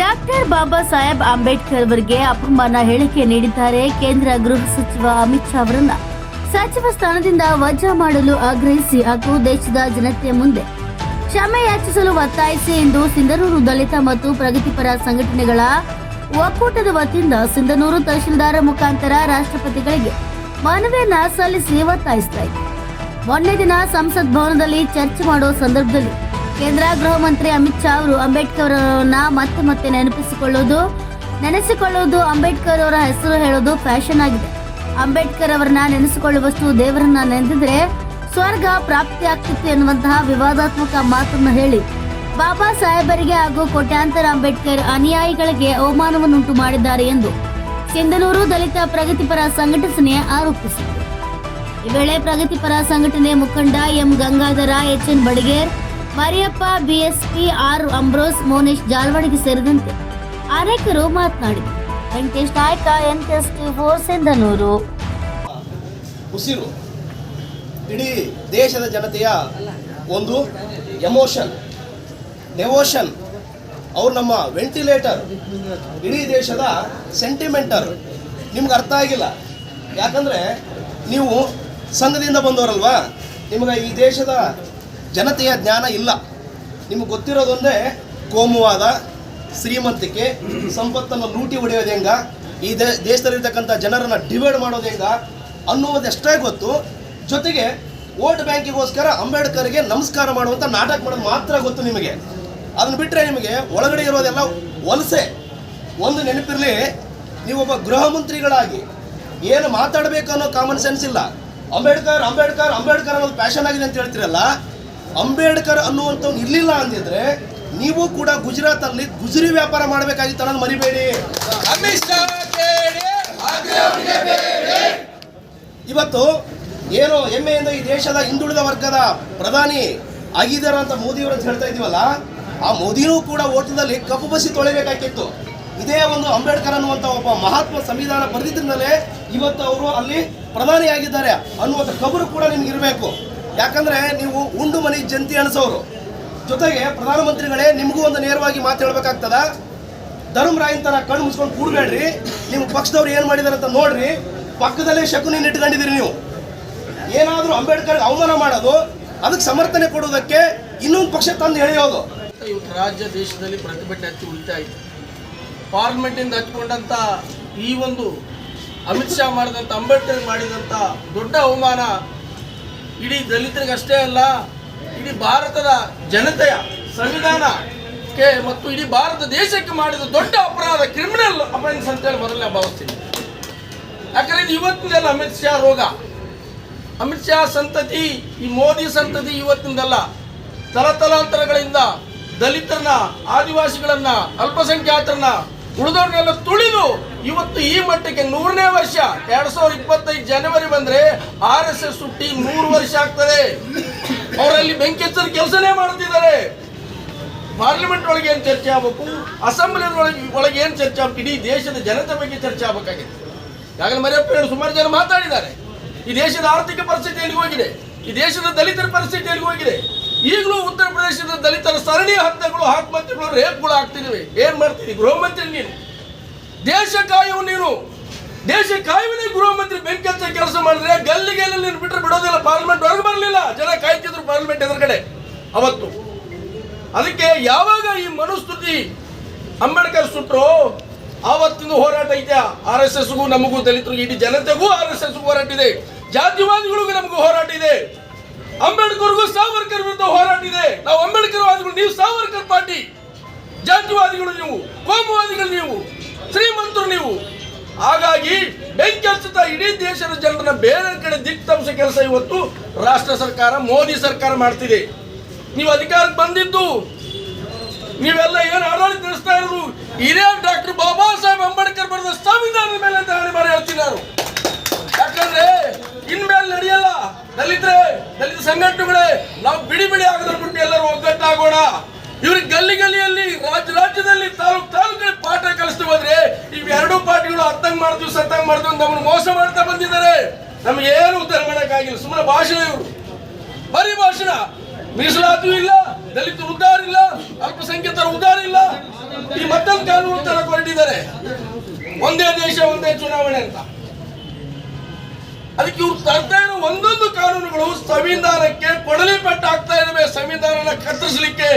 Doctor Baba Saheb Ambedkar ಅವರಿಗೆ ಅಪಮಾನ ಹೇಳಿಕೆ ನೀಡಿದ್ದಾರೆ. ಕೇಂದ್ರ ಗೃಹ ಸಚಿವ ಅಮಿತ್ ಶಾ ಅವರನ್ನ ಸಚಿವ ಸ್ಥಾನದಿಂದ ವಜಾ ಮಾಡಲು ಆಗ್ರಹಿಸಿ ಹಾಗೂ ದೇಶದ ಜನತೆಯ ಮುಂದೆ ಕ್ಷಮೆ ಯಾಚಿಸಲು ಒತ್ತಾಯಿಸಿ ಎಂದು ಸಿಂಧನೂರು ದಲಿತ ಮತ್ತು ಪ್ರಗತಿಪರ ಸಂಘಟನೆಗಳ ಒಕ್ಕೂಟದ ವತಿಯಿಂದ ಸಿಂಧನೂರು ತಹಶೀಲ್ದಾರ ಮುಖಾಂತರ ರಾಷ್ಟ್ರಪತಿಗಳಿಗೆ ಮನವಿಯನ್ನ ಸಲ್ಲಿಸಿ ಒತ್ತಾಯಿಸಲಾಯಿತು. ಮೊನ್ನೆ ದಿನ ಸಂಸತ್ ಭವನದಲ್ಲಿ ಚರ್ಚೆ ಮಾಡುವ ಸಂದರ್ಭದಲ್ಲಿ ಕೇಂದ್ರ ಗೃಹ ಮಂತ್ರಿ ಅಮಿತ್ ಶಾ ಅವರು ಅಂಬೇಡ್ಕರ್ ಅವರನ್ನ ಮತ್ತೆ ಮತ್ತೆ ನೆನಪಿಸಿಕೊಳ್ಳೋದು, ನೆನೆಸಿಕೊಳ್ಳೋದು ಅಂಬೇಡ್ಕರ್ ಅವರ ಹೆಸರು ಹೇಳೋದು ಫ್ಯಾಷನ್ ಆಗಿದೆ. ಅಂಬೇಡ್ಕರ್ ಅವರನ್ನ ನೆನೆಸಿಕೊಳ್ಳುವಷ್ಟು ದೇವರನ್ನ ನೆನೆದಿದ್ರೆ ಸ್ವರ್ಗ ಪ್ರಾಪ್ತಿಯಾಗ್ತಿತ್ತು ಎನ್ನುವಂತಹ ವಿವಾದಾತ್ಮಕ ಮಾತನ್ನು ಹೇಳಿ, ಬಾಬಾ ಸಾಹೇಬರಿಗೆ ಹಾಗೂ ಕೋಟ್ಯಾಂತರ ಅಂಬೇಡ್ಕರ್ ಅನುಯಾಯಿಗಳಿಗೆ ಅವಮಾನವನ್ನುಂಟು ಮಾಡಿದ್ದಾರೆ ಎಂದು ಸಿಂಧನೂರು ದಲಿತ ಪ್ರಗತಿಪರ ಸಂಘಟನೆ ಆರೋಪಿಸಿತು ಈ ವೇಳೆ ಪ್ರಗತಿಪರ ಸಂಘಟನೆ ಮುಖಂಡ M Gangadhara H N Badiger Mariyappa BSP R Ambrose Monesh ಜಾಲ್ವಾಡಿಗೆ ಸೇರಿದಂತೆ ಅನೇಕರು ಮಾತನಾಡಿದರು. Venkatesh Nayak, N four, Sindhanur. ಉಸಿರು. ಇಡೀ ದೇಶದ ಜನತೆಯ ಒಂದು ಎಮೋಷನ್, ಡೆವೋಷನ್. ಅವ್ರು ನಮ್ಮ ವೆಂಟಿಲೇಟರ್. ಇಡೀ ದೇಶದ ಸೆಂಟಿಮೆಂಟರ್. ನಿಮ್ಗೆ ಅರ್ಥ ಆಗಿಲ್ಲ. ಯಾಕಂದರೆ ನೀವು ಸಂಘದಿಂದ ಬಂದವರಲ್ವಾ? ನಿಮಗೆ ಈ ದೇಶದ ಜನತೆಯ ಜ್ಞಾನ ಇಲ್ಲ. ನಿಮಗೆ ಗೊತ್ತಿರೋದೊಂದೇ ಕೋಮುವಾದ, ಶ್ರೀಮಂತಿಕೆ, ಸಂಪತ್ತನ್ನು ಲೂಟಿ ಹೊಡೆಯೋದು ಹೆಂಗ? ಈ ದೇಶದಲ್ಲಿರ್ತಕ್ಕಂಥ ಜನರನ್ನು ಡಿವೈಡ್ ಮಾಡೋದು ಹೆಂಗ? ಅನ್ನುವುದೆಷ್ಟೇ ಗೊತ್ತು. ಜೊತೆಗೆ ವೋಟ್ ಬ್ಯಾಂಕಿಗೋಸ್ಕರ ಅಂಬೇಡ್ಕರ್ಗೆ ನಮಸ್ಕಾರ ಮಾಡುವಂಥ ನಾಟಕ ಮಾಡೋದು ಮಾತ್ರ ಗೊತ್ತು ನಿಮಗೆ. ಅದನ್ನು ಬಿಟ್ಟರೆ ನಿಮಗೆ ಒಳಗಡೆ ಇರೋದೆಲ್ಲ ವಲಸೆ. ಒಂದು ನೆನಪಿರಲಿ, ನೀವೊಬ್ಬ ಗೃಹ ಮಂತ್ರಿಗಳಾಗಿ ಏನು ಮಾತಾಡಬೇಕು ಅನ್ನೋ ಕಾಮನ್ ಸೆನ್ಸ್ ಇಲ್ಲ. ಅಂಬೇಡ್ಕರ್ ಅಂಬೇಡ್ಕರ್ ಅಂಬೇಡ್ಕರ್ ಅನ್ನೋದು ಪ್ಯಾಷನ್ ಆಗಿದೆ ಅಂತ ಹೇಳ್ತಿರಲ್ಲ. ಅಂಬೇಡ್ಕರ್ ಅನ್ನುವಂಥವ್ನು ಇರಲಿಲ್ಲ ಅಂದಿದ್ರೆ ನೀವು ಕೂಡ ಗುಜರಾತ್ ಅಲ್ಲಿ ಗುಜರಿ ವ್ಯಾಪಾರ ಮಾಡಬೇಕಾಗಿತ್ತು ಅನ್ನೋದು ಮರಿಬೇಡಿ. ಇವತ್ತು ಏನು ಹೆಮ್ಮೆಯಿಂದ ಈ ದೇಶದ ಹಿಂದುಳಿದ ವರ್ಗದ ಪ್ರಧಾನಿ ಆಗಿದ್ದಾರೆ ಅಂತ ಮೋದಿಯವರು ಅಂತ ಹೇಳ್ತಾ ಇದೀವಲ್ಲ ಆ ಮೋದಿನೂ ಕೂಡ ಓಟದಲ್ಲಿ ಕಪ್ಪು ಬಸಿ ತೊಳಿಬೇಕಾಗಿತ್ತು. ಇದೇ ಒಂದು ಅಂಬೇಡ್ಕರ್ ಅನ್ನುವಂಥ ಒಬ್ಬ ಮಹಾತ್ಮ ಸಂವಿಧಾನ ಬರೆದಿದ್ದರಿಂದಲೇ ಇವತ್ತು ಅವರು ಅಲ್ಲಿ ಪ್ರಧಾನಿಯಾಗಿದ್ದಾರೆ ಅನ್ನುವಂಥ ಕಬರು ಕೂಡ ನಿಮ್ಗೆ ಇರಬೇಕು. ಯಾಕಂದ್ರೆ ನೀವು ಉಂಡು ಮನೆ ಜಂತಿ ಅನಿಸೋರು. ಜೊತೆಗೆ ಪ್ರಧಾನಮಂತ್ರಿಗಳೇ ನಿಮಗೂ ಒಂದು ನೇರವಾಗಿ ಮಾತು ಹೇಳ್ಬೇಕಾಗ್ತದ. ಧರ್ಮರಾಯನ್ ತರ ಕಣ್ಣು ಮುಚ್ಕೊಂಡು ಕೂಡ್ಬೇಡ್ರಿ. ನಿಮ್ಮ ಪಕ್ಷದವ್ರು ಏನು ಮಾಡಿದಾರೆ ಅಂತ ನೋಡ್ರಿ. ಪಕ್ಕದಲ್ಲೇ ಶಕುನಿ ಇಟ್ಕೊಂಡಿದ್ದೀರಿ ನೀವು. ಏನಾದರೂ ಅಂಬೇಡ್ಕರ್ ಅವಮಾನ ಮಾಡೋದು, ಅದಕ್ಕೆ ಸಮರ್ಥನೆ ಕೊಡೋದಕ್ಕೆ ಇನ್ನೊಂದು ಪಕ್ಷ ತಂದು ಎಳೆಯೋದು. ಇವತ್ತು ರಾಜ್ಯ ದೇಶದಲ್ಲಿ ಪ್ರತಿಭಟನೆ ಹತ್ತಿ ಉಳಿತಾ ಇದೆ. ಪಾರ್ಲಿಮೆಂಟಿಂದ ಹಚ್ಕೊಂಡಂತ ಈ ಒಂದು ಅಮಿತ್ ಶಾ ಮಾಡಿದಂಥ ಅಂಬೇಡ್ಕರ್ ಮಾಡಿದಂಥ ದೊಡ್ಡ ಅವಮಾನ ಇಡೀ ದಲಿತರಿಗಷ್ಟೇ ಅಲ್ಲ, ಇಡೀ ಭಾರತದ ಜನತೆಯ ಸಂವಿಧಾನಕ್ಕೆ ಮತ್ತು ಇಡೀ ಭಾರತ ದೇಶಕ್ಕೆ ಮಾಡಿದ ದೊಡ್ಡ ಅಪರಾಧ ಕ್ರಿಮಿನಲ್ ಅಫೆನ್ಸ್ ಅಂತೇಳಿ ಮೊದಲನೇ ಭಾವಿಸ್ತೀನಿ. ಯಾಕಂದ್ರೆ ಇದು ಇವತ್ತಿನಲ್ಲ ಅಮಿತ್ ಶಾ ರೋಗ. ಅಮಿತ್ ಶಾ ಸಂತತಿ, ಈ ಮೋದಿ ಸಂತತಿ ಇವತ್ತಿನದಲ್ಲ ತಲತಲಾಂತರಗಳಿಂದ ದಲಿತರನ್ನ, ಆದಿವಾಸಿಗಳನ್ನ, ಅಲ್ಪಸಂಖ್ಯಾತರನ್ನ ಉಳಿದವ್ರನ್ನೆಲ್ಲ ತುಳಿದು ಇವತ್ತು ಈ ಮಟ್ಟಕ್ಕೆ ನೂರನೇ ವರ್ಷ. ಎರಡ್ ಸಾವಿರದ ಇಪ್ಪತ್ತೈದು ಜನವರಿ ಬಂದ್ರೆ ಆರ್ ಎಸ್ ಎಸ್ ಹುಟ್ಟಿ ನೂರು ವರ್ಷ ಆಗ್ತದೆ. ಅವರಲ್ಲಿ ಬೆಂಕಿ ಹಚ್ಚದ ಕೆಲಸನೇ ಮಾಡ್ತಿದ್ದಾರೆ ಪಾರ್ಲಿಮೆಂಟ್ ಒಳಗೆ ಏನು ಚರ್ಚೆ ಆಗಬೇಕು? ಅಸೆಂಬ್ಲಿ ಒಳಗೆ ಒಳಗೆ ಏನು ಚರ್ಚೆ ಆಗ್ಬೇಕು? ಇಡೀ ದೇಶದ ಜನತೆ ಬಗ್ಗೆ ಚರ್ಚೆ ಆಗಬೇಕಾಗಿದೆ. ಈಗಾಗಲೇ ಮರಿಯಪ್ಪ ಸುಮಾರು ಜನ ಮಾತಾಡಿದ್ದಾರೆ. ಈ ದೇಶದ ಆರ್ಥಿಕ ಪರಿಸ್ಥಿತಿ ಎಲ್ಲಿಗೆ ಹೋಗಿದೆ? ಈ ದೇಶದ ದಲಿತರ ಪರಿಸ್ಥಿತಿ ಎಲ್ಲಿಗೆ ಹೋಗಿದೆ? ಈಗಲೂ ಉತ್ತರ ಪ್ರದೇಶದ ದಲಿತರ ಸರಣಿ ಹತ್ಯೆಗಳು ಆತ್ಮಹತ್ಯೆಗಳು ರೇಪ್ಗಳು ಆಗ್ತಿದ್ದಾವೆ. ಏನ್ ಮಾಡ್ತೀವಿ ಗೃಹ ಮಂತ್ರಿ ನೀನು. ದೇಶ ಕಾಯುವ ನೀನು ದೇಶ ಕಾಯುವನೇ ಗೃಹ ಮಂತ್ರಿ ಬೆಂಕಿ ಕೆಲಸ ಮಾಡಿದ್ರೆ ಗಲ್ಲಿಗೆ ನೀನು ಬಿಟ್ಟರೆ ಬಿಡೋದಿಲ್ಲ ಪಾರ್ಲಿಮೆಂಟ್ ಹೊರಗೆ ಬರಲಿಲ್ಲ. ಜನ ಕಾಯ್ತಿದ್ರು ಪಾರ್ಲಿಮೆಂಟ್ ಎದುರುಗಡೆ ಅವತ್ತು. ಅದಕ್ಕೆ ಯಾವಾಗ ಈ ಮನುಸ್ತುತಿ ಅಂಬೇಡ್ಕರ್ ಸುಟ್ಟರು ಆವತ್ತಿನ ಹೋರಾಟ ಐತೆ. ಆರ್ ಎಸ್ ಎಸ್ಗೂ ನಮಗೂ ದಲಿತರು, ಇಡೀ ಜನತೆಗೂ ಆರ್ ಎಸ್ ಎಸ್ ಹೋರಾಟ ಇದೆ. ಜಾತಿವಾದಿಗಳಿಗೂ ನಮಗೂ ಹೋರಾಟ ಇದೆ. ಅಂಬೇಡ್ಕರ್ಗೂ ಸಾವರ್ಕರ್ ವಿರುದ್ಧ ಹೋರಾಟ ಇದೆ. ನಾವು ಅಂಬೇಡ್ಕರ್ ವಾದಿಗಳು ನೀವು ಸಾವರ್ಕರ್ ಪಾರ್ಟಿ. ಜಾತಿವಾದಿಗಳು ನೀವು, ಕೋಮುವಾದಿಗಳು ನೀವು. ನೀವು. ಹಾಗಾಗಿ ಬೆಂಕಿ ಹಚ್ಚುತ್ತಾ ಇಡೀ ದೇಶದ ಜನರನ್ನ ಬೇರೆ ಕಡೆ ದಿಕ್ತಂಸ ಕೆಲಸ ಇವತ್ತು ರಾಷ್ಟ್ರ ಸರ್ಕಾರ, ಮೋದಿ ಸರ್ಕಾರ ಮಾಡ್ತಿದೆ. ನೀವು ಅಧಿಕಾರಕ್ಕೆ ಬಂದಿದ್ದು, ನೀವೆಲ್ಲ ಏನು ಆಡಳಿತ ನಡೆಸ್ತಾ ಇರೋದು? ಇದೇ ಡಾಕ್ಟರ್ ಬಾಬಾ ಸಾಹೇಬ್ ಅಂಬೇಡ್ಕರ್ ಬರೆದ ಸಂವಿಧಾನದ ಮೇಲೆ ಅಂತ ಹೇಳ್ತೀನಿ ನಾನು ಯಾಕಂದ್ರೆ ಇನ್ಮೇಲೆ ನಡೆಯಲ್ಲ. ದಲಿತರೆ, ದಲಿತ ಸಂಘಟನೆಗಳೇ, ನಾವು ಬಿಡಿ ಬಿಡಿ ಆಗದ್ರ ಬಿಟ್ಟು ಎಲ್ಲರೂ ಒಗ್ಗಟ್ಟಾಗೋಣ ಇವ್ರಿಗೆ ಗಲ್ಲಿ ಗಲ್ಲಿಯಲ್ಲಿ ರಾಜ್ಯ ರಾಜ್ಯದಲ್ಲಿ ತಾಲೂಕ್ ತಾಲೂಕಲ್ಲಿ ಪಾಠ ಕಲಿಸ್ತು ಹೋದ್ರೆ ಎರಡೂ ಪಾರ್ಟಿಗಳು ಅರ್ಥಂಗ್ ಮಾಡ್ತೀವಿ, ಸತ್ತಂಗ್ ಮಾಡ್ತೀವಿ ಅಂತ ನಮ್ಮನ್ನು ಮೋಸ ಮಾಡ್ತಾ ಬಂದಿದ್ದಾರೆ. ನಮ್ಗೆ ಏನು ಉತ್ತರ ಮಾಡಕ್ಕಾಗಿಲ್ಲ ಸುಮ್ಮನೆ ಭಾಷಣ ಇವರು. ಬರೀ ಭಾಷಣ. ಮೀಸಲಾತಿ ಇಲ್ಲ, ದಲಿತ ಉದ್ದಾರ ಇಲ್ಲ, ಅಲ್ಪಸಂಖ್ಯಾತರ ಉದ್ದಾರ ಇಲ್ಲ. ಈ ಮತ್ತೊಂದು ಕಾನೂನು ತರ ಕೊಟ್ಟಿದ್ದಾರೆ ಒಂದೇ ದೇಶ, ಒಂದೇ ಚುನಾವಣೆ ಅಂತ. ಅದಕ್ಕೆ ಇವ್ರು ತರ್ತಾ ಇರೋ ಒಂದೊಂದು ಕಾನೂನುಗಳು ಸಂವಿಧಾನಕ್ಕೆ ಕೊಡಲಿ ಪಟ್ಟ ಆಗ್ತಾ ಇದಾವೆ ಸಂವಿಧಾನನ ಕತ್ತರಿಸಲಿಕ್ಕೆ.